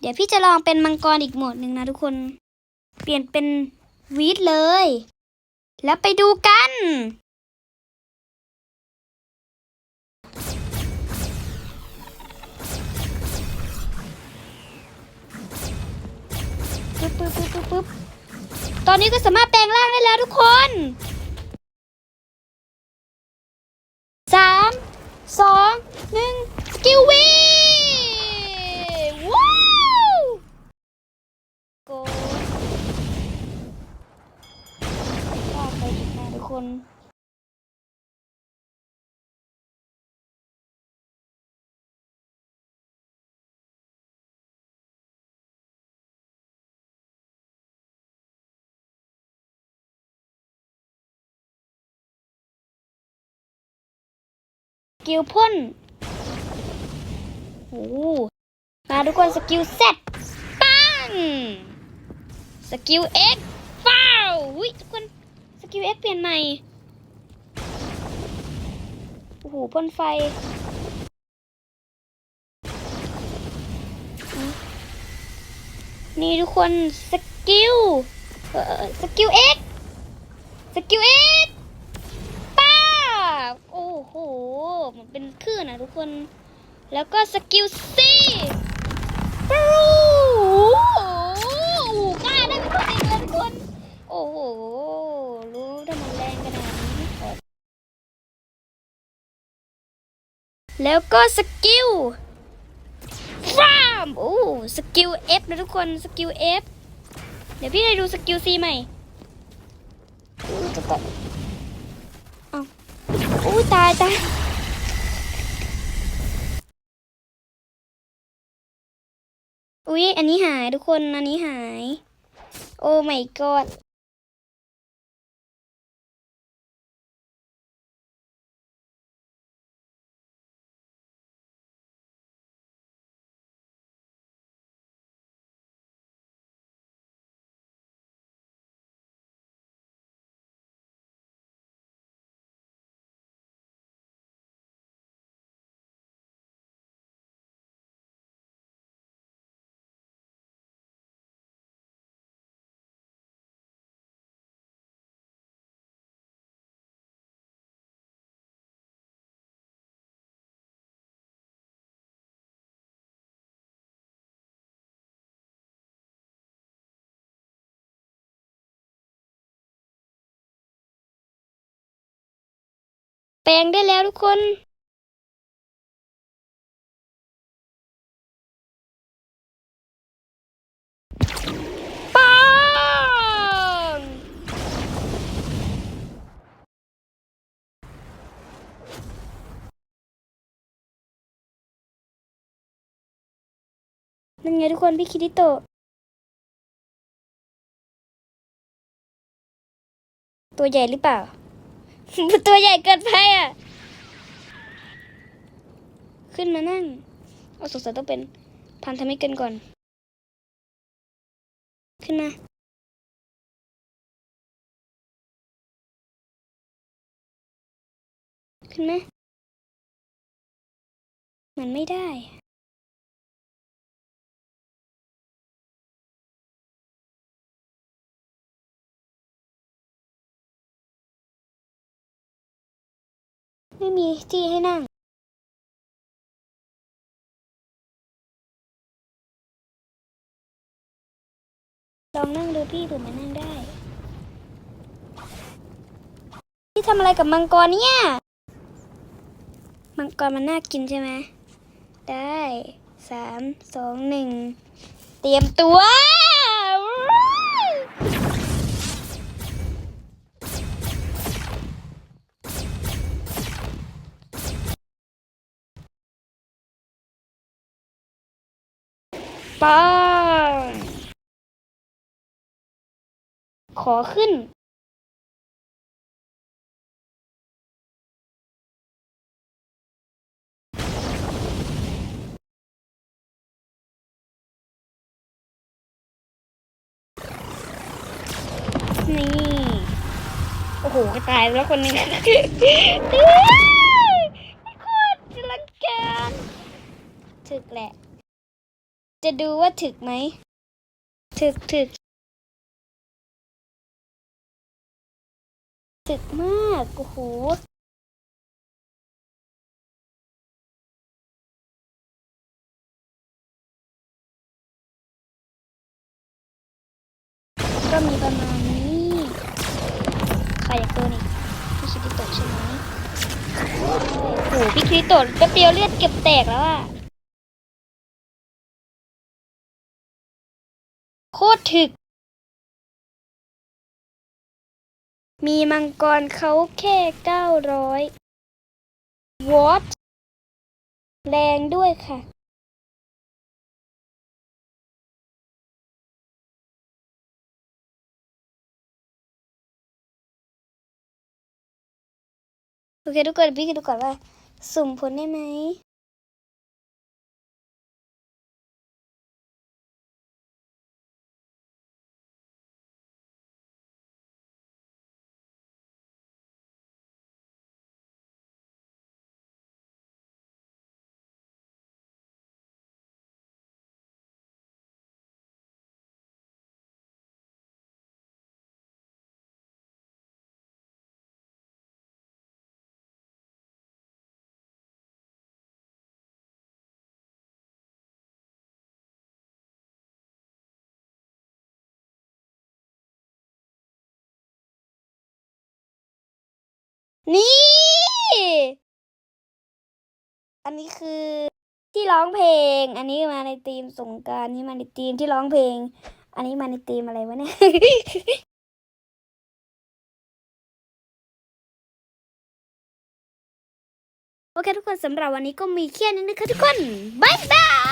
เดี๋ยวพี่จะลองเป็นมังกรอีกโหมดหนึ่งนะทุกคน เปลี่ยนเป็นวีดเลย แล้วไปดูกัน ปึ๊บปึ๊บปึ๊บปึ๊บปึ๊บตอนนี้ก็สามารถแปลงร่างได้แล้วทุกคน กิลพ่นโอ้มาทุกคนสกิลเซตปังสกิลเอ็กฟ้าวุ้ยทุกคนสกิลเอ็กเปลี่ยนใหม่โอ้โหพ่นไฟนี่ทุกคนสกิลเอ่อสกิลเอ็กสกิลเอ็ก โอ้โหมันเป็นคลื่นนะทุกคน แล้วก็สกิลซีปูโอ้โหกล้าได้เป็นคนเองเลยทุกคน โอ้โห รู้ถ้ามันแรงขนาดนี้แล้วก็สกิลฟามโอ้สกิล F นะทุกคน สกิล F เดี๋ยวพี่จะดูสกิล C ใหม่อู้จะตัด อู้ตายตายอุ๊ย อันนี้หายทุกคน อันนี้หาย โอ้ my god ลงได้แล้วทุกคนปังนั่นไงทุกคนพี่คิริโตะตัวใหญ่หรือเปล่า ตัวใหญ่เกินไปอะ ขึ้นมานั่ง เอาสงสัยต้องเป็นพันธมิตรกันก่อน ขึ้นมาขึ้นไหมมันไม่ได้ ไม่มีที่ให้นั่งลองนั่งดูพี่เผื่อมันนั่งได้ พี่ทำอะไรกับมังกรเนี่ย มังกรมันน่ากินใช่ไหม ได้สามสองหนึ่งเตรียมตัว ปังขอขึ้น นี่ โอ้โหกระตายแล้วคนนึงโคตรจะรังแกนถึกแหละ จะดูว่าถึกไหม ถึกถึก ถึกมาก โอ้โห ก็มีประมาณนี้ใครอยากโดนอีกพี่คิริโตะใช่ไหมโอ้โหพี่คิริโตะแป๊บเดียวเลือดเก็บแตกแล้วอะ โคตรถึก มีมังกรเขาแค่เก้าร้อยวอตแรงด้วยค่ะ โอเค ทุกคนพี่คิดดูก่อนว่า สุ่มผลได้ไหม นี่ อันนี้คือที่ร้องเพลง อันนี้มาในธีมสงการนี่มาในธีมที่ร้องเพลง อันนี้มาในธีมอะไรวะเนี่ยโอเคทุกคนสำหรับวันนี้ก็มีแค่นี้นะคะทุกคน บ๊ายบาย